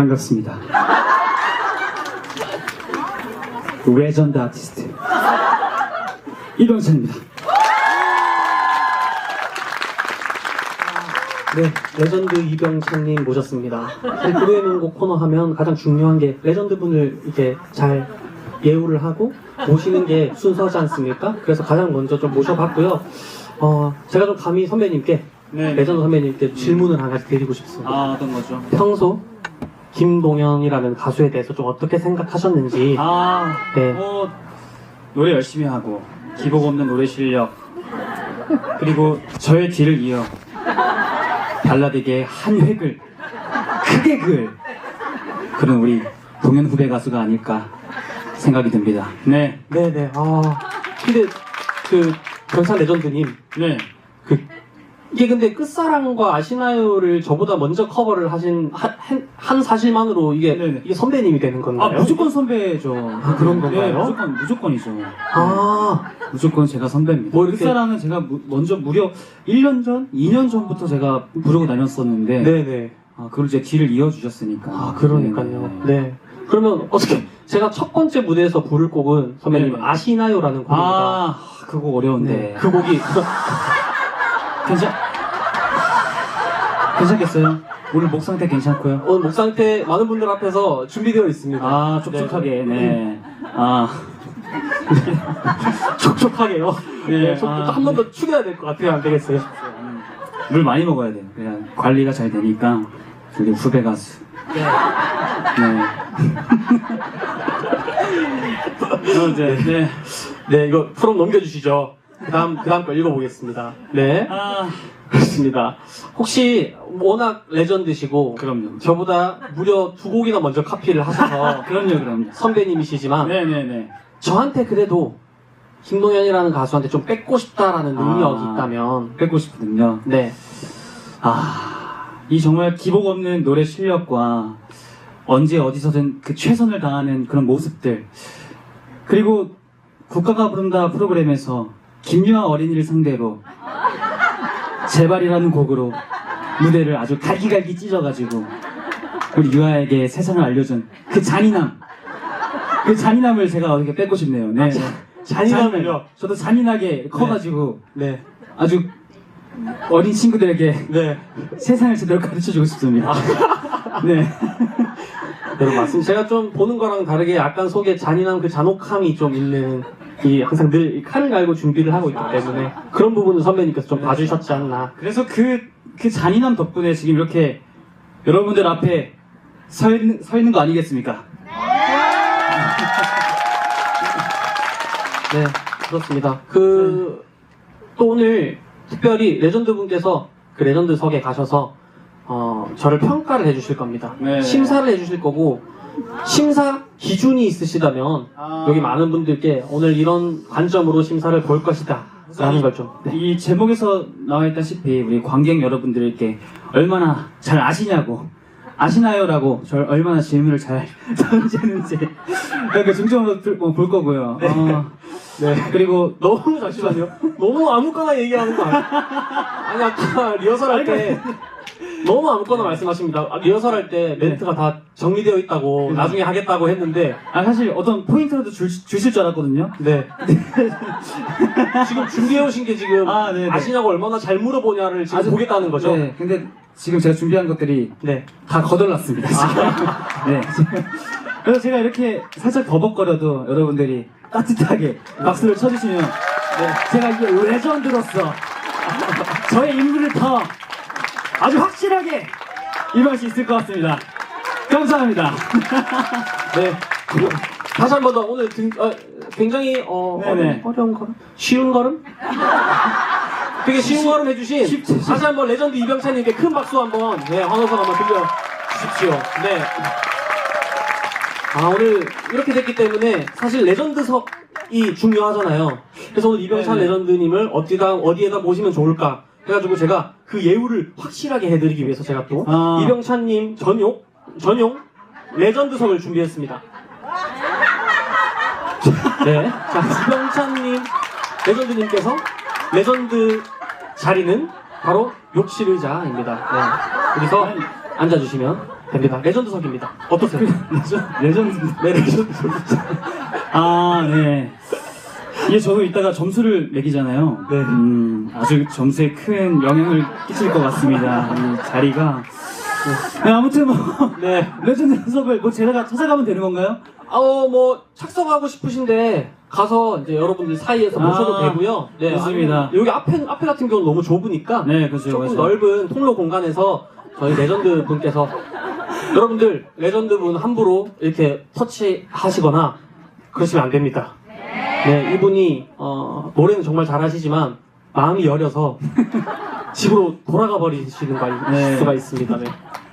반갑습니다. 레전드 아티스트 이병찬입니다. 네, 레전드 이병찬님 모셨습니다. 불후의 명곡 코너 하면 가장 중요한 게 레전드 분을 이렇게 잘 예우를 하고 모시는 게 순서지 않습니까? 그래서 가장 먼저 좀 모셔봤고요. 어, 제가 좀 감히 선배님께, 네. 레전드 선배님께 질문을 한 가지 드리고 싶습니다. 아 어떤 거죠? 평소 김동현이라는 가수에 대해서 좀 어떻게 생각하셨는지, 아, 네. 뭐 노래 열심히 하고 기복 없는 노래 실력 그리고 저의 뒤를 이어 발라드계의 한 획을 크게 그을 그런 우리 동현 후배 가수가 아닐까 생각이 듭니다. 네, 네네, 아, 근데 그, 병찬 레전드님, 네. 그 이게 근데 끝사랑과 아시나요를 저보다 먼저 커버를 하신 한, 한- 한 사실만으로 이게 네네. 이게 선배님이 되는 아 건가요? 무조건 선배죠. 아, 그런 건가요? 네, 무조건 무조건이죠. 아, 무조건 제가 선배입니다. 뭐 이렇게- 끝사랑은 제가 무- 먼저 무려 1년 전, 2년 전부터 제가 부르고 다녔었는데 네네. 아, 그걸 이제 뒤를 이어주셨으니까. 아 그러니까요. 네. 네. 그러면 어떻게 제가 첫 번째 무대에서 부를 곡은 선배님 네네. 아시나요라는 곡입니다. 아, 그거 어려운데. 네. 그 곡이 괜찮, 괜찮겠어요? 오늘 목 상태 괜찮고요? 오늘 목 상태 많은 분들 앞에서 준비되어 있습니다. 아, 촉촉하게, 네. 아, 촉촉하게요. 네, 네, 아, 한번 더 축여야 될 것 같아요. 안 되겠어요? 물 많이 먹어야 돼요. 그냥 관리가 잘 되니까. 우리 후배 가수. 네. 네. 어, 이제, 네. 네, 이거 프롬 넘겨주시죠. 그 다음, 그 다음 거 읽어보겠습니다. 네. 아, 그렇습니다. 혹시 워낙 레전드시고 그럼요. 저보다 무려 두 곡이나 먼저 카피를 하셔서 그럼요, 그럼요. 선배님이시지만 네네네. 저한테 그래도 김동현이라는 가수한테 좀 뺏고 싶다라는 능력이 아. 있다면 뺏고 싶거든요. 네. 아, 이 정말 기복 없는 노래 실력과 언제 어디서든 그 최선을 다하는 그런 모습들. 그리고 국가가 부른다 프로그램에서 김유아 어린이를 상대로 제발이라는 곡으로 무대를 아주 갈기갈기 찢어가지고 우리 유아에게 세상을 알려준 그 잔인함. 그 잔인함을 제가 어떻게 뺏고 싶네요. 네. 잔인함을요? 저도 잔인하게 커가지고 네. 아주 어린 친구들에게 네. 세상을 제대로 가르쳐주고 싶습니다. 네. 여러분 맞습니다. 제가 좀 보는 거랑 다르게 약간 속에 잔인한 그 잔혹함이 좀 있는 이 항상 늘 이 칼을 갈고 준비를 하고 있기 때문에 그런 부분은 선배님께서 좀 봐주셨지 않나. 그래서 그, 그 잔인함 덕분에 지금 이렇게 여러분들 앞에 서 있는, 서 있는 거 아니겠습니까? 네, 그렇습니다. 그, 또 오늘 특별히 레전드 분께서 그 레전드 석에 가셔서, 어, 저를 평가를 해주실 겁니다. 네. 심사를 해주실 거고, 심사 기준이 있으시다면, 아. 여기 많은 분들께 오늘 이런 관점으로 심사를 볼 것이다. 라는 걸 좀. 네. 이 제목에서 나와 있다시피 우리 관객 여러분들께 얼마나 잘 아시냐고 아시나요라고 절 얼마나 질문을 잘 던지는지 이렇게 중점으로 볼, 어, 볼 거고요. 어, 네. 그리고 너무 잠시만요. 너무 아무거나 얘기하는 거 아니에요? 아니 아까 리허설 할 때 너무 아무거나 말씀하십니다. 아, 리허설 할 때 멘트가 다 정리되어 있다고 나중에 하겠다고 했는데 아 사실 어떤 포인트라도 줄, 주실 줄 알았거든요. 네. 지금 준비해 오신 게 지금 아, 네네. 아시냐고 얼마나 잘 물어보냐를 지금 아주- 보겠다는 거죠. 네, 근데 지금 제가 준비한 것들이 네. 다 거덜났습니다. 지금. 네. 그래서 제가 이렇게 살짝 버벅거려도 여러분들이 따뜻하게 박수를 쳐주시면 네, 제가 이게 레전드로서 저의 인물을 더 아주 확실하게 임할 수 있을 것 같습니다. 감사합니다. 네. 다시 한 번 더 오늘 등, 어, 굉장히 어, 네네. 어려운, 어려운 걸음? 쉬운 걸음? 되게 쉬운 걸음 해주신 쉽지, 쉽지. 다시 한 번 레전드 이병찬님께 큰 박수 한번 네, 환호성 한번 들려주십시오. 네. 아 오늘 이렇게 됐기 때문에 사실 레전드석이 중요하잖아요. 그래서 오늘 이병찬 네네. 레전드님을 어디다 어디에다 모시면 좋을까 해가지고 제가 그 예우를 확실하게 해드리기 위해서 제가 또 아. 이병찬님 전용 전용 레전드석을 준비했습니다. 네, 자 이병찬님 레전드님께서 레전드 자리는 바로 욕실 의자입니다. 네, 여기서 앉아주시면 됩니다. 레전드 석입니다. 어떠세요? 레전드. 네, 레전드. 아, 네. 이게 저도 이따가 점수를 매기잖아요. 네. 음, 아주 점수에 큰 영향을 끼칠 것 같습니다. 이 자리가. 네, 아무튼 뭐, 네. 레전드 녀석을 뭐 제가 찾아가면 되는 건가요? 어, 뭐, 착석하고 싶으신데, 가서 이제 여러분들 사이에서 아, 모셔도 되고요. 네, 좋습니다. 아니면 여기 앞에, 앞에 같은 경우는 너무 좁으니까, 네, 그렇죠. 조금 그렇죠. 넓은 통로 공간에서 저희 레전드 분께서, 여러분들, 레전드 분 함부로 이렇게 터치하시거나, 그러시면 안 됩니다. 네, 이분이, 어, 노래는 정말 잘하시지만, 마음이 여려서, 집으로 돌아가 버리시는 바- 네. 수가 있습니다. 네.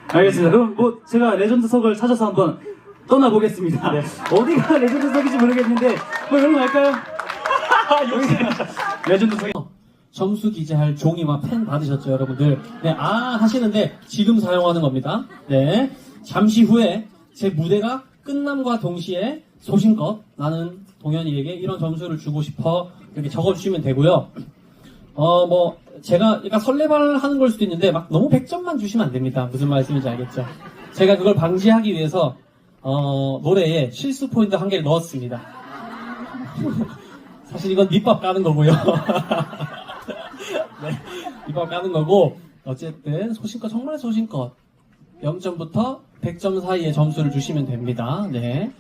알겠습니다. 그럼 뭐 제가 레전드석을 찾아서 한번 떠나보겠습니다. 네. 어디가 레전드석인지 모르겠는데 뭐 여기로 갈까요? 레전드석. 점수 기재할 종이와 펜 받으셨죠, 여러분들? 네, 아 하시는데 지금 사용하는 겁니다. 네, 잠시 후에 제 무대가 끝남과 동시에 소신껏 나는 동현이에게 이런 점수를 주고 싶어 이렇게 적어주시면 되고요. 어, 뭐 제가 약간 설레발 하는 걸 수도 있는데 막 너무 100점만 주시면 안 됩니다. 무슨 말씀인지 알겠죠? 제가 그걸 방지하기 위해서 어, 노래에 실수 포인트 한 개를 넣었습니다. 사실 이건 밑밥 까는 거고요. 네, 밑밥 까는 거고 어쨌든 소신껏 정말 소신껏 0점부터 100점 사이의 점수를 주시면 됩니다. 네.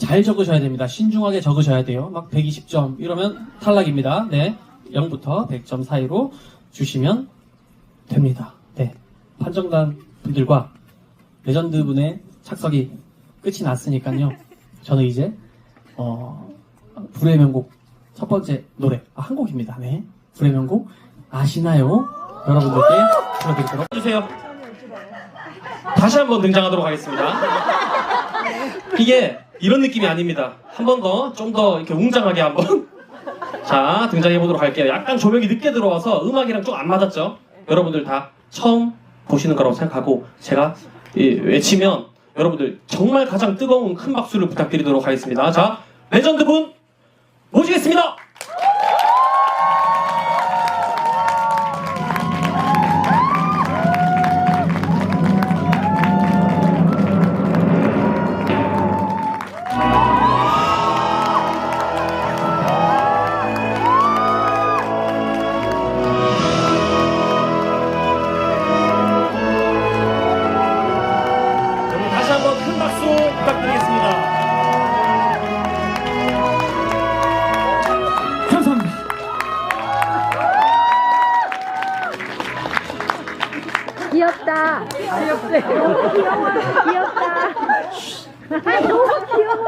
잘 적으셔야 됩니다. 신중하게 적으셔야 돼요. 막 120점 이러면 탈락입니다. 네. 0부터 100점 사이로 주시면 됩니다. 네. 판정단 분들과 레전드 분의 착석이 끝이 났으니까요. 저는 이제 어, 불의 명곡 첫 번째 노래 아, 한 곡입니다. 네. 불의 명곡 아시나요? 여러분들께 들려드리도록 해주세요. 다시 한번 등장하도록 하겠습니다. 이게 이런 느낌이 아닙니다. 한 번 더, 좀 더 이렇게 웅장하게 한 번. 자, 등장해 보도록 할게요. 약간 조명이 늦게 들어와서 음악이랑 좀 안 맞았죠? 여러분들 다 처음 보시는 거라고 생각하고 제가 이, 외치면 여러분들 정말 가장 뜨거운 큰 박수를 부탁드리도록 하겠습니다. 자, 레전드 분 모시겠습니다. 귀엽대. 너무 귀여워. 귀엽다. 아, 너무 귀여워.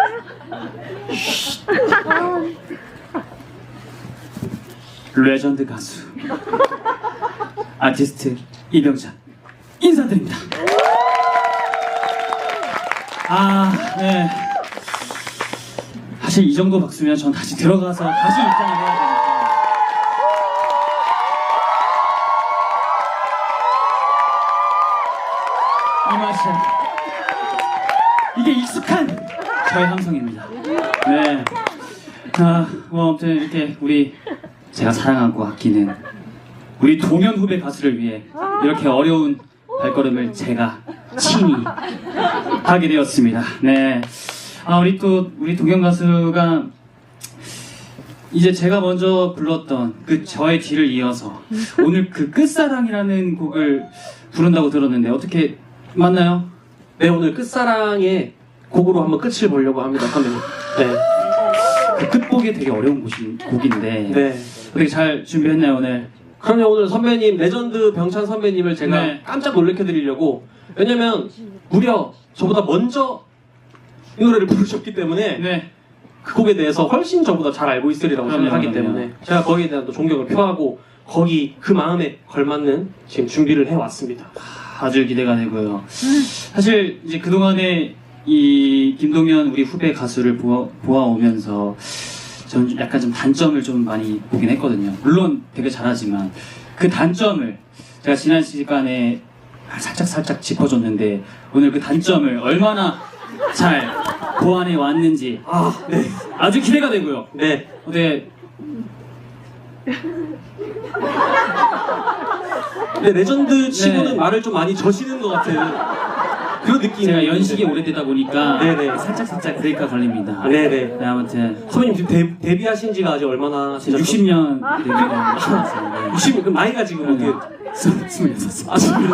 레전드 가수 아티스트 이병찬 인사드립니다. 아, 네. 사실 이 정도 박수면 전 다시 들어가서 다시 입장을 해야 되니까. 이 맛이야. 이게 익숙한 저의 함성입니다. 네. 아, 뭐 아무튼 이렇게 우리 제가 사랑하고 아끼는 우리 동현 후배 가수를 위해 이렇게 어려운 발걸음을 제가 친히 하게 되었습니다. 네. 아, 우리 또 우리 동현 가수가 이제 제가 먼저 불렀던 그 저의 뒤를 이어서 오늘 그 끝사랑이라는 곡을 부른다고 들었는데 어떻게 맞나요? 네, 오늘 끝사랑의 곡으로 한번 끝을 보려고 합니다. 네. 그 끝곡이 되게 어려운 곡인, 곡인데 네. 어떻게 잘 준비했나요 오늘? 그럼요, 오늘 선배님, 레전드 병찬 선배님을 제가 네. 깜짝 놀래켜드리려고. 왜냐면, 무려 저보다 먼저 이 노래를 부르셨기 때문에, 네. 그 곡에 대해서 훨씬 저보다 잘 알고 있으리라고 그럼요, 생각하기 그럼요. 때문에, 제가 거기에 대한 또 존경을 표하고, 거기 그 마음에 걸맞는 지금 준비를 해왔습니다. 아주 기대가 되고요. 사실 이제 그동안에 이 김동현 우리 후배 가수를 보아, 보아오면서 저는 좀 약간 좀 단점을 좀 많이 보긴 했거든요. 물론 되게 잘하지만 그 단점을 제가 지난 시간에 살짝 살짝 짚어줬는데 오늘 그 단점을 얼마나 잘 보완해 왔는지 아, 네. 아주 기대가 되고요. 네. 근데 네, 레전드 치고는 네. 말을 좀 많이 저시는 것 같아요. 그런 느낌. 제가 연식이 오래되다 보니까 네네. 살짝 살짝 브레이크가 걸립니다. 아, 네네. 네, 아무튼 선배님 지금 데, 데뷔하신 지가 아직 얼마나 되셨죠? 60년 데뷔를 60, 그럼 나이가 지금 어떻게? 스물여섯 살. 아, 지금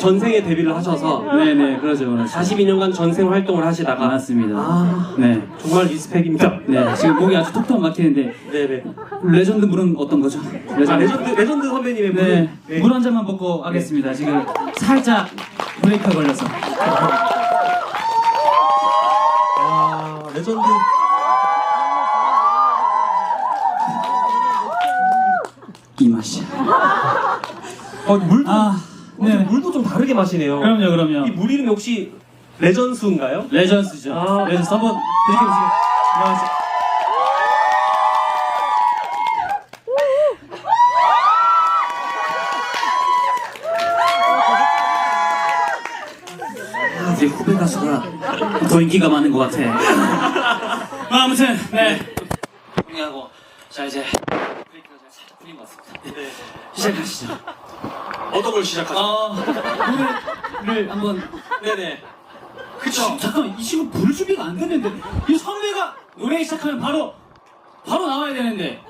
전생에 데뷔를 하셔서 네네 그러죠 그러죠. 42년간 전생 활동을 하시다가 맞습니다. 아 네. 정말 리스펙입니다. 네 지금 목이 아주 톡톡 막히는데 네네. 레전드 물은 어떤 거죠? 아, 레전드 레전드 선배님의 분. 네, 네. 물 한 잔만 먹고 하겠습니다. 지금 살짝 브레이크가 걸려서. 아 레전드. 이 맛이야. 어 물도 아, 네. 네. 물도 좀 다르게 마시네요. 그럼요, 그럼요. 이 물 이름이 혹시 레전수인가요? 레전스죠. 아. 레전스 한번 드리겠습니다. 안녕하세요. 아, 이제 후배 가수가 더 인기가 많은 것 같아. 아, 아무튼 네. 정리하고 자 이제 브레이크가 살짝 풀린 것 같습니다. 네. 시작하시죠. 어떤 걸 시작하죠? 어, 노래를 한번 네네. 그쵸. 잠깐만, 이 친구 부를 준비가 안 됐는데. 이 선배가 노래 시작하면 바로, 바로 나와야 되는데.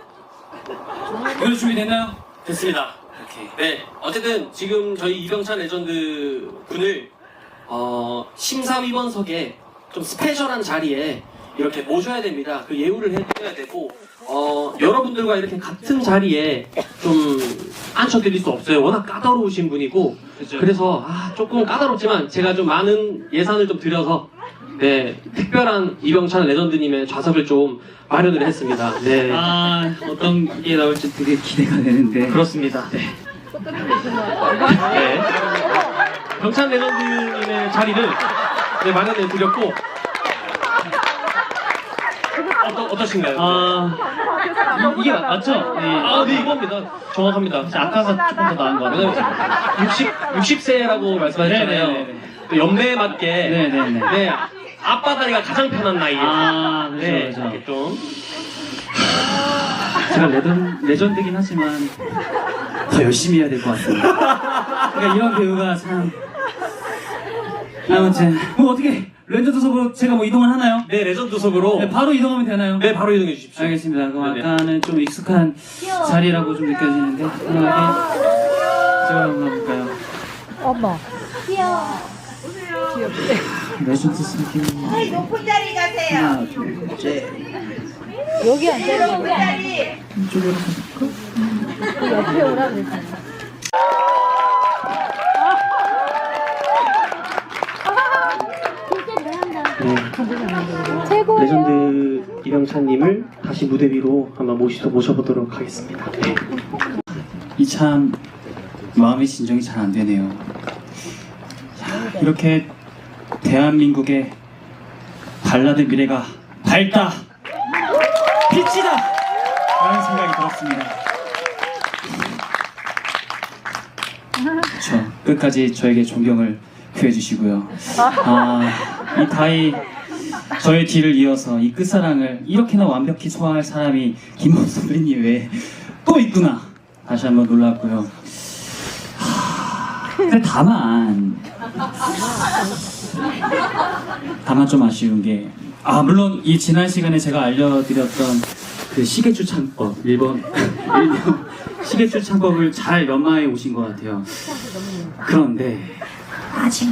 노래 준비됐나요? 됐습니다. 오케이. 네, 어쨌든 지금 저희 이병찬 레전드 분을 어, 심사 위원석에 좀 스페셜한 자리에 이렇게 모셔야 됩니다. 그 예우를 해드려야 되고 어, 여러분들과 이렇게 같은 자리에 좀 앉혀드릴 수 없어요. 워낙 까다로우신 분이고 그죠. 그래서 아, 조금 까다롭지만 제가 좀 많은 예산을 좀 들여서 네, 특별한 이병찬 레전드님의 좌석을 좀 마련을 했습니다. 네. 아, 어떤 게 나올지 되게 기대가 되는데. 그렇습니다. 네. 네. 병찬 레전드님의 자리를 네, 마련해 드렸고 어떠, 어떠신가요? 아, 이- 이게 맞- 맞죠? 네. 아, 네, 이겁니다. 정확합니다. 사실 아까가 조금 더 나은 것 같아요. 왜냐면 60, 60세라고 말씀하셨잖아요. 네네네네. 또 연배에 맞게 네 네 네. 네, 앞바다리가 가장 편한 나이에 아, 그죠, 네, 그죠. 이렇게 좀 제가 레전, 레전드긴 하지만 더 열심히 해야 될 것 같습니다. 그러니까 이런 배우가 참. 아무튼, 뭐 어떻게, 레전드 속으로 제가 뭐 이동을 하나요? 네, 레전드석으로 네, 바로 이동하면 되나요? 네, 바로 이동해 주십시오. 알겠습니다. 그럼 네네. 아까는 좀 익숙한 자리라고 좀 느껴지는데 편하게 제가 한번 볼까요? 어머. 귀여워. 레전드 스피킹 저희 높은 자리 가세요. 하나 둘 셋 여기 앉아. 높은 자리. 이쪽으로 가볼까? 그 옆에 오라 그랬어. 네. 최고예요. 레전드 이병찬님을 다시 무대 위로 한번 모시도 모셔보도록 하겠습니다. 네. 이참 마음의 진정이 잘 안 되네요. 자, 이렇게 대한민국의 발라드 미래가 밝다, 빛이다 라는 생각이 들었습니다. 저 끝까지 저에게 존경을 표해 주시고요. 아, 이 다이 저의 뒤를 이어서 이 끝사랑을 이렇게나 완벽히 소화할 사람이 김범 선배님 외에 또 있구나. 다시 한번 놀랐고요. 하, 근데 다만 다만 좀 아쉬운 게 아 물론 이 지난 시간에 제가 알려드렸던 그 시계추 창법 일본 일본 시계추 창법을 잘 연마해 오신 것 같아요. 그런데 아직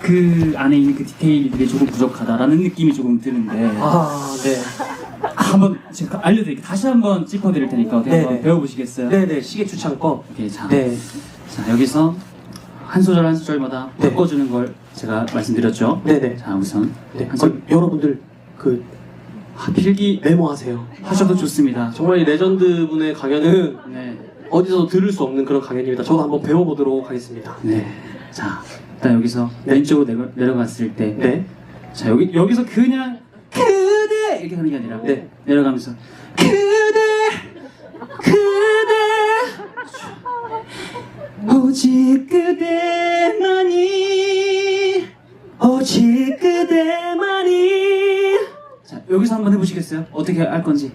그 안에 있는 그 디테일들이 조금 부족하다라는 느낌이 조금 드는데 아, 네. 한번 제가 알려드릴게요. 다시 한번 짚어드릴 테니까 어떻게 한번 네네. 배워보시겠어요? 네네, 시계 추창법. 오케이, 자, 네. 자 여기서 한 소절 한 소절마다 네. 바꿔주는 걸 제가 말씀드렸죠. 네네. 자 우선 네. 한 소, 어, 여러분들, 그, 아, 필기 메모하세요. 하셔도 좋습니다. 정말 이 레전드 분의 강연은 네, 어디서도 들을 수 없는 그런 강연입니다. 저도 한번 배워보도록 하겠습니다. 네. 자 일단 여기서 네. 왼쪽으로 내려, 내려갔을 때, 네. 자 여기 여기서 그냥 그대 이렇게 하는 게 아니라 네. 내려가면서 그대 그대 오직 그대만이 오직 그대만이 자 여기서 한번 해보시겠어요? 어떻게 할 건지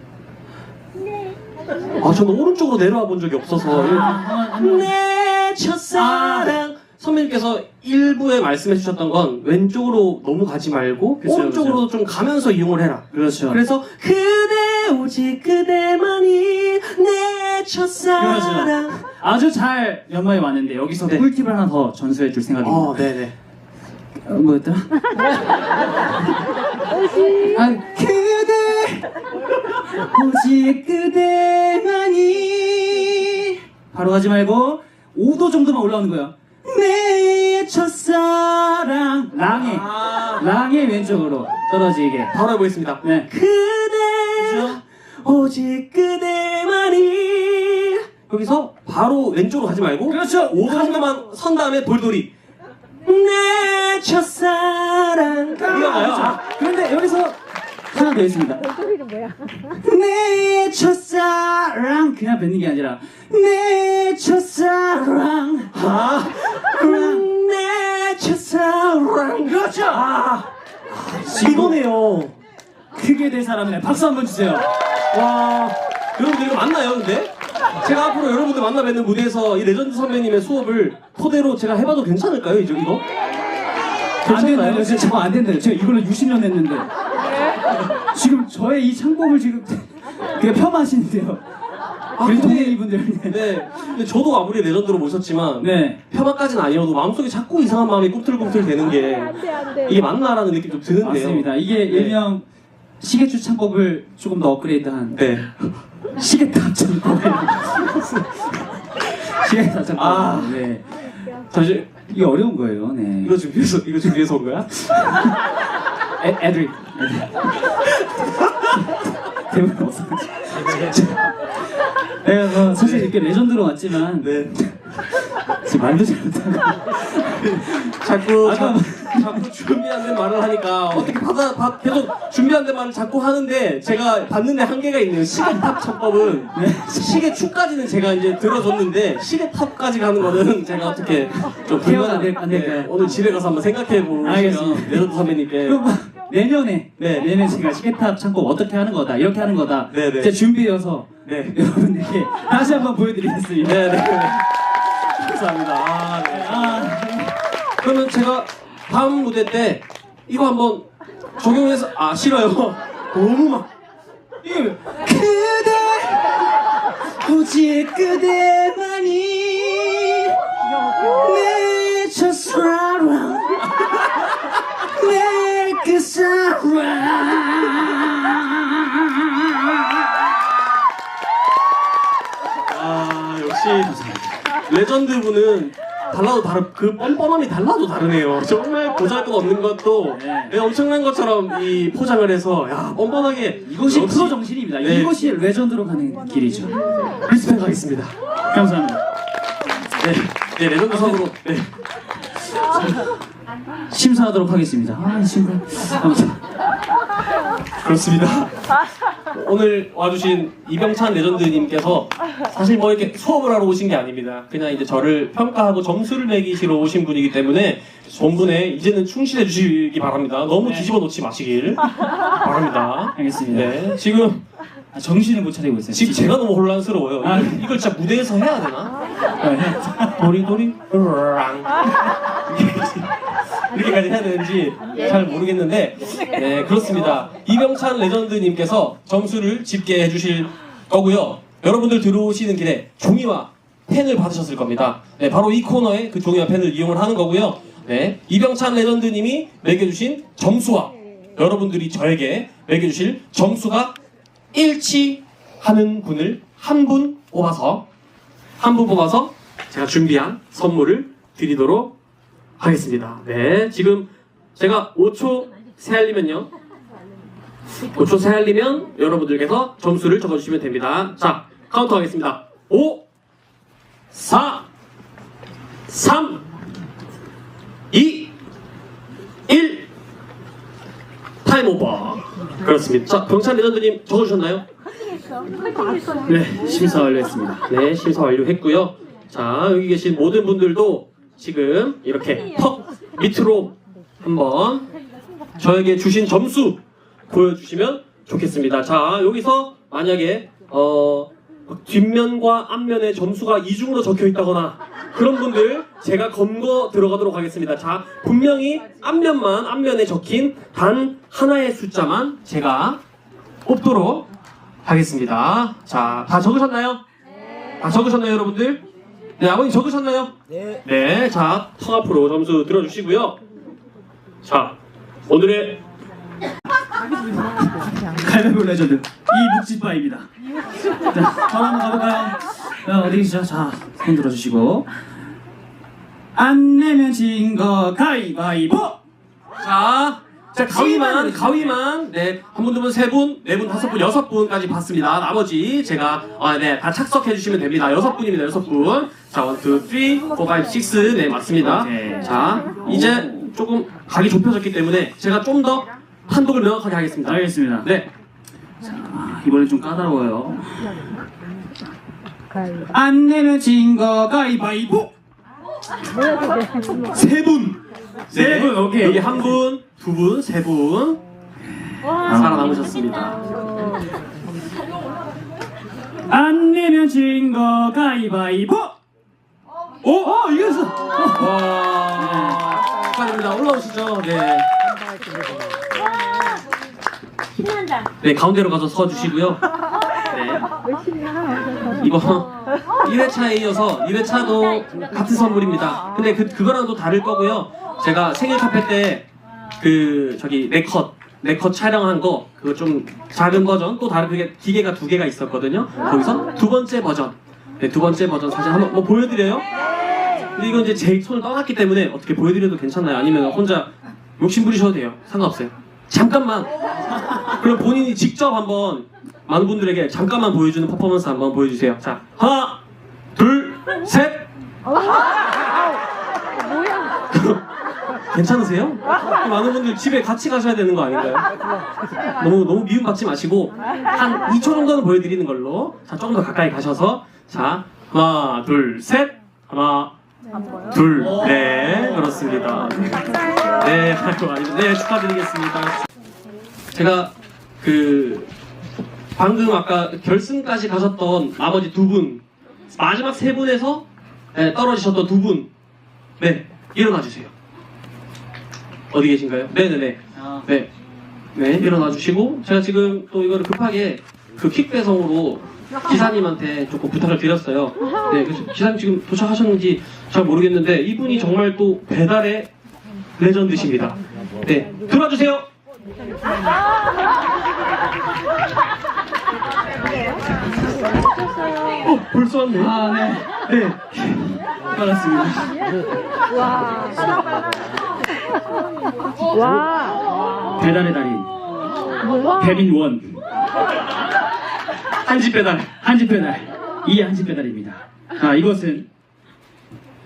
아, 저는 오른쪽으로 내려와 본 적이 없어서. 아, 한번, 한번. 내 첫사랑, 선배님께서 일부에 말씀해 주셨던 건 왼쪽으로 너무 가지 말고 그쵸, 오른쪽으로 좀 가면서 이용을 해라. 그렇죠. 그래서 그대 오직 그대만이 내 첫사랑. 그렇죠. 아주 잘 연마에 왔는데 여기서 네. 꿀팁을 하나 더 전수해 줄 생각입니다. 어, 네네. 어, 뭐였더라? 아, 그대 오직 그대만이 바로 가지 말고 5도 정도만 올라오는 거예요. 내 첫사랑 랑이 아, 랑의 왼쪽으로 떨어지게. 바로 해보겠습니다. 네. 그대 오직 그대만이 여기서 바로 왼쪽으로 가지 말고 그렇죠. 5도 정도만 선 다음에 돌돌이 내 첫사랑 이거가요. 아, 그런데 여기서 하나 더 있습니다. 소리는 뭐야? 내 첫사랑 그냥 뱉는 게 아니라 내 첫사랑 아, 내 첫사랑 그렇죠 아, 이거네요. 그게 될 사람이네 박수 한번 주세요 와, 여러분들 이거 맞나요, 근데? 제가 앞으로 여러분들 만나 뵙는 무대에서 이 레전드 선배님의 수업을 토대로 제가 해봐도 괜찮을까요, 이거? 안 된다요 진짜 안 된다요 제가 이걸로 60년 했는데 지금 저의 이 창법을 지금 그냥 폄하하시는데요 아, 우리 근데- 동네 이분들 네. 근데 저도 아무리 레전드로 모셨지만 네 폄하까지는 아니어도 마음속에 자꾸 이상한 마음이 꿈틀꿈틀 되는 게 안 돼 안 돼. 이게 맞나라는 느낌 좀 드는데요. 맞습니다 이게 네. 일명 시계추 창법을 조금 더 업그레이드한 네. 시계탑 창법 시계탑 창법 아. 네 잠시 이게 어려운 거예요 네 이거 준비해서 이거 준비해서 온 거야? 애. 애드립. 대본 없어. 내가 뭐 사실 이렇게 레전드로 왔지만 네. 지금 말도 잘못하고 자꾸 아까 자, 자꾸 준비 안 된 말을 하니까 어떻게 받아 받, 계속 준비 안 된 말을 자꾸 하는데 제가 받는 데 한계가 있네요. 시계탑 창법은 시계 축까지는 제가 이제 들어줬는데 시계탑까지 가는 거는 제가 어떻게 좀 케어가 안 될- 안 될까요? 네, 오늘 집에 가서 한번 생각해 보시면 알겠습니다. 레전드 선배님께 그럼 뭐 내년에 네. 내년에 제가 시계탑 창법 어떻게 하는 거다 이렇게 하는 거다 네, 네. 제 준비해서 네. 여러분들께 다시 한번 보여드리겠습니다. 네, 네. 감사합니다. 아, 네. 아, 그러면 제가 다음 무대 때 이거 한번 적용해서 아 싫어요. 너무 막 이게 그대 오직 그대만이 내 첫사랑 내그 사랑 아 역시 레전드 분은 달라도 다르 그 뻔뻔함이 달라도 다르네요. 정말 보잘 것 없는 것도 네. 네, 엄청난 것처럼 이 포장을 해서 야 뻔뻔하게 이것이 역시- 프로 정신입니다. 네. 이것이 레전드로 가는 길이죠. 리스펙 하겠습니다. 감사합니다. 네, 네 레전드 성으로 네. 심사하도록 하겠습니다. 아, 심사. 아무튼 그렇습니다. 오늘 와주신 이병찬 레전드님께서 사실 뭐 이렇게 수업을 하러 오신 게 아닙니다. 그냥 이제 저를 평가하고 점수를 매기시러 오신 분이기 때문에 본분에 이제는 충실해 주시기 바랍니다. 너무 네. 뒤집어 놓지 마시길 바랍니다. 알겠습니다. 네, 지금 아, 정신을 못 차리고 있어요. 지금 제가 너무 혼란스러워요. 아. 이걸, 이걸 진짜 무대에서 해야 되나? 도리도리 랑 이렇게까지 해야 되는지 잘 모르겠는데 네 그렇습니다. 이병찬 레전드님께서 점수를 집계해 주실 거고요. 여러분들 들어오시는 길에 종이와 펜을 받으셨을 겁니다. 네 바로 이 코너에 그 종이와 펜을 이용을 하는 거고요. 네 이병찬 레전드님이 매겨주신 점수와 여러분들이 저에게 매겨주실 점수가 일치하는 분을 한 분 뽑아서 한 분 뽑아서 제가 준비한 선물을 드리도록 하겠습니다. 네, 지금 제가 5초 세알리면요. 5초 세알리면 여러분들께서 점수를 적어주시면 됩니다. 자, 카운트 하겠습니다. 5, 4, 3, 2, 1, 타임 오버. 그렇습니다. 자, 경찰 레전드님 적어주셨나요? 네, 심사 완료했습니다. 네, 심사 완료했고요. 자, 여기 계신 모든 분들도 지금 이렇게 턱 밑으로 한번 저에게 주신 점수 보여주시면 좋겠습니다. 자, 여기서 만약에 어 뒷면과 앞면에 점수가 이중으로 적혀 있다거나 그런 분들 제가 검거 들어가도록 하겠습니다. 자, 분명히 앞면만 앞면에 적힌 단 하나의 숫자만 제가 뽑도록 하겠습니다. 자, 다 적으셨나요? 다 적으셨나요, 여러분들? 네, 아버님 적으셨나요? 네. 네, 자, 턱 앞으로 점수 들어주시고요. 자, 오늘의 갈매고 레전드 이묵지바입니다. 자, 바로 한번 가볼까요? 자, 어디 계시죠? 자, 손 들어주시고 안 내면 진 거 가위바위보! 자, 자 가위만 가위만 네 한 분, 두 분, 세 분, 네 분, 다섯 분, 여섯 분까지 봤습니다. 나머지 제가 아, 네, 다 착석해 주시면 됩니다. 여섯 분입니다. 여섯 분. 자, 원, 투, 쓰리, 포, 파이브, 식스. 네, 맞습니다. 오케이. 자, 이제 조금 각이 좁혀졌기 때문에 제가 좀 더 판독을 명확하게 하겠습니다. 알겠습니다. 네. 아, 이번엔 좀 까다로워요. 가위. 안 내면 진거 가위바위보! 세 분! 세 분, 오케이. 여기 한 분, 두 분, 세분 와. 살아남으셨습니다. 안 내면 진 거 가위바위보! 오! 어, 이겼어! 와, 축하드립니다. 올라오시죠. 네. 신난다. 네, 가운데로 가서 서 주시고요. 이거 1회차에 이어서 2회차도 같은 선물입니다. 근데 그, 그거랑 또 다를 거고요. 제가 생일 카페 때 그 저기 네컷 네컷 촬영한 거 그거 좀 작은 버전 또 다른 그게 기계가 두 개가 있었거든요. 거기서 두 번째 버전 네, 두 번째 버전 사진 한번 뭐 보여드려요? 근데 이건 이제 제 손을 떠났기 때문에 어떻게 보여드려도 괜찮나요? 아니면 혼자 욕심 부리셔도 돼요. 상관없어요. 잠깐만. 그럼 본인이 직접 한번 많은 분들에게 잠깐만 보여주는 퍼포먼스 한번 보여주세요. 자, 하나, 둘, 셋. 뭐야? 괜찮으세요? 많은 분들 집에 같이 가셔야 되는 거 아닌가요? 너무 너무 미움 받지 마시고 한 2초 정도는 보여드리는 걸로. 자, 조금 더 가까이 가셔서 자, 하나, 둘, 셋. 하나, 둘, 네, 그렇습니다. 네, 아이고, 아이고, 네, 축하드리겠습니다. 제가 그 방금 아까 결승까지 가셨던 나머지 두 분, 마지막 세 분에서 네, 떨어지셨던 두 분, 네, 일어나 주세요. 어디 계신가요? 네네네. 아, 네. 네, 일어나 주시고, 제가 지금 또 이거를 급하게 그 퀵 배송으로 기사님한테 조금 부탁을 드렸어요. 네, 그래서 기사님 지금 도착하셨는지 잘 모르겠는데, 이분이 정말 또 배달의 레전드십니다. 네, 들어주세요! 어, 벌써 왔네. 아, 네. 네. 반갑습니다. 와. 와. 배달의 달인, 뭐야? 배민원, 한집 배달. 한집 배달, 이 한집 배달입니다. 아, 이것은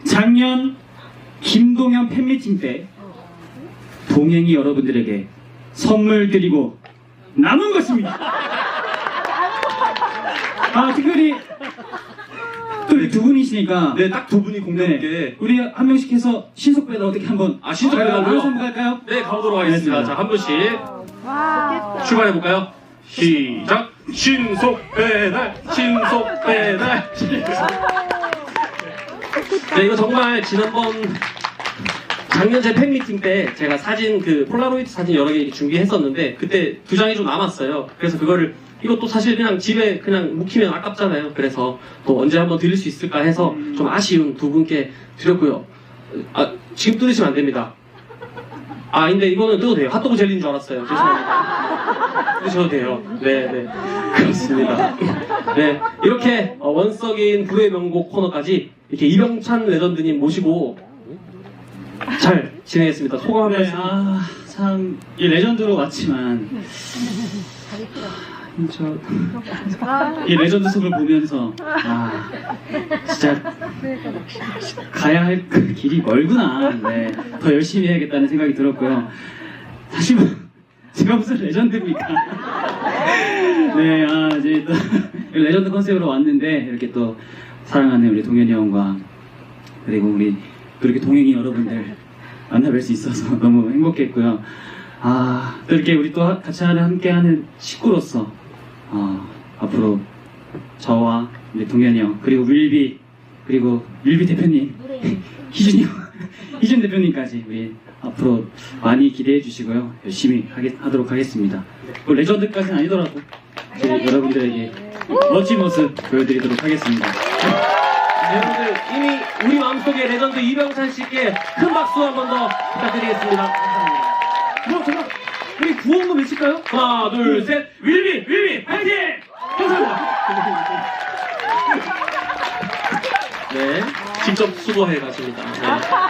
작년 김동현 팬미팅 때 동행이 여러분들에게 선물 드리고 남은 것입니다. 아, 특별히 또 두 분이시니까 네, 딱 두 분이 네. 공교롭게. 우리 한 명씩 해서 신속 배달 어떻게 한번 아, 신속 배달로요? 한번 갈까요? 네, 가보도록 하겠습니다. 자, 한 분씩 와. 출발해 볼까요? 시작! 신속 배달! 신속 배달! 네, 이거 정말 지난번 작년 제 팬미팅 때 제가 사진 그 폴라로이드 사진 여러 개 준비했었는데 그때 두 장이 좀 남았어요. 그래서 그거를 이것도 사실 그냥 집에 그냥 묵히면 아깝잖아요. 그래서 또 언제 한번 드릴 수 있을까 해서 좀 아쉬운 두 분께 드렸고요. 아, 지금 뜯으시면 안 됩니다. 아, 근데 이거는 뜯어도 돼요. 핫도그 젤리인 줄 알았어요. 죄송합니다. 뜯으셔도 돼요. 네, 네. 그렇습니다. 네. 이렇게 어, 원석인 불의 명곡 코너까지 이렇게 이병찬 레전드님 모시고 잘 진행했습니다. 소감 한 네, 말씀. 아, 참, 이 레전드로 왔지만, 저, 이 레전드 속을 보면서, 아, 진짜, 가야 할 그 길이 멀구나. 네, 더 열심히 해야겠다는 생각이 들었고요. 사실, 뭐, 제가 무슨 레전드입니까? 네, 아, 이제 또, 레전드 컨셉으로 왔는데, 이렇게 또, 사랑하는 우리 동현이 형과, 그리고 우리, 또 이렇게 동행이 여러분들, 만나뵐 수 있어서 너무 행복했고요. 아, 또 이렇게 우리 또 하- 같이 하는, 함께하는 식구로서, 어, 앞으로 저와 우리 동현이 형 그리고 윌비 그리고 윌비 대표님 희준이 형 희준 대표님까지 우리 앞으로 많이 기대해 주시고요 열심히 하겠, 하도록 하겠습니다 뭐 레전드까지는 아니더라도 저희 여러분들에게 멋진 모습 보여드리도록 하겠습니다 여러분들 이미 우리 마음속에 레전드 이병찬 씨께 큰 박수 한 번 더 부탁드리겠습니다. 감사합니다. 구호 한번 외칠까요? 하나, 둘, 셋, 윌비, 윌비, 파이팅! 감사합니다. 네, 직접 수고해 가십니다. 네.